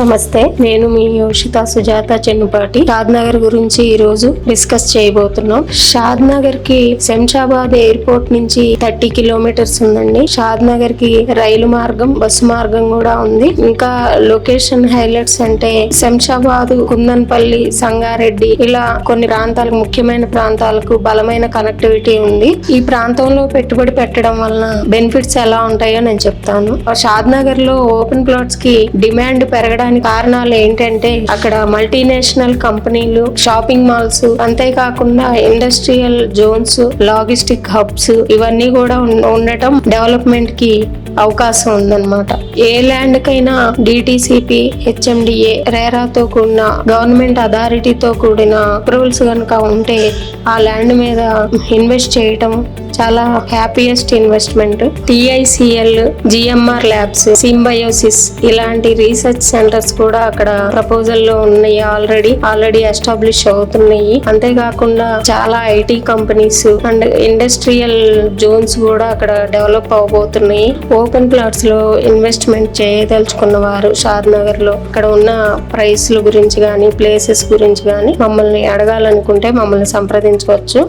నమస్తే నేను మీ యోషిత సుజాత చెన్నుపాటి. షాద్ నగర్ గురించి ఈ రోజు డిస్కస్ చేయబోతున్నాం. షాద్ నగర్కి శంషాబాద్ ఎయిర్పోర్ట్ నుంచి థర్టీ కిలోమీటర్స్ ఉందండి. షాద్ నగర్కి రైలు మార్గం బస్సు మార్గం కూడా ఉంది. ఇంకా లొకేషన్ హైలైట్స్ అంటే శంషాబాద్ కుందన్పల్లి సంగారెడ్డి ఇలా కొన్ని ప్రాంతాలకు ముఖ్యమైన ప్రాంతాలకు బలమైన కనెక్టివిటీ ఉంది. ఈ ప్రాంతంలో పెట్టుబడి పెట్టడం వలన బెనిఫిట్స్ ఎలా ఉంటాయో నేను చెప్తాను. షాద్ నగర్లో ఓపెన్ ప్లాట్స్కి డిమాండ్ పెరగడం పెరగడానికి కారణాలు ఏంటంటే అక్కడ మల్టీనేషనల్ కంపెనీలు షాపింగ్ మాల్స్ అంతేకాకుండా ఇండస్ట్రియల్ జోన్స్ లాజిస్టిక్ హబ్స్ ఇవన్నీ కూడా ఉండటం డెవలప్మెంట్కి అవకాశం ఉందన్నమాట. ఏ ల్యాండ్ కైనా డిటిసిపి హెచ్ఎండిఏ రేరాతో కూడిన గవర్నమెంట్ అథారిటీతో కూడిన అప్రూవల్స్ కనుక ఉంటే ఆ ల్యాండ్ మీద ఇన్వెస్ట్ చేయటం చాలా happiest investment. TICL GMR labs Symbiosis ఇలాంటి రీసెర్చ్ సెంటర్స్ కూడా అక్కడ ప్రపోజల్లో ఉన్నాయి ఆల్రెడీ ఆల్రెడీ ఎస్టాబ్లిష్ అవుతున్నాయి. అంతేకాకుండా చాలా IT companies and industrial zones కూడా అక్కడ డెవలప్ అవబోతున్నాయి. ఓపెన్ ప్లాట్స్లో ఇన్వెస్ట్మెంట్ చేయదలుచుకున్న వారు షాద్ నగర్లో అక్కడ ఉన్న ప్రైస్ల గురించి కానీ ప్లేసెస్ గురించి కానీ మమ్మల్ని అడగాలనుకుంటే మమ్మల్ని సంప్రదించవచ్చు.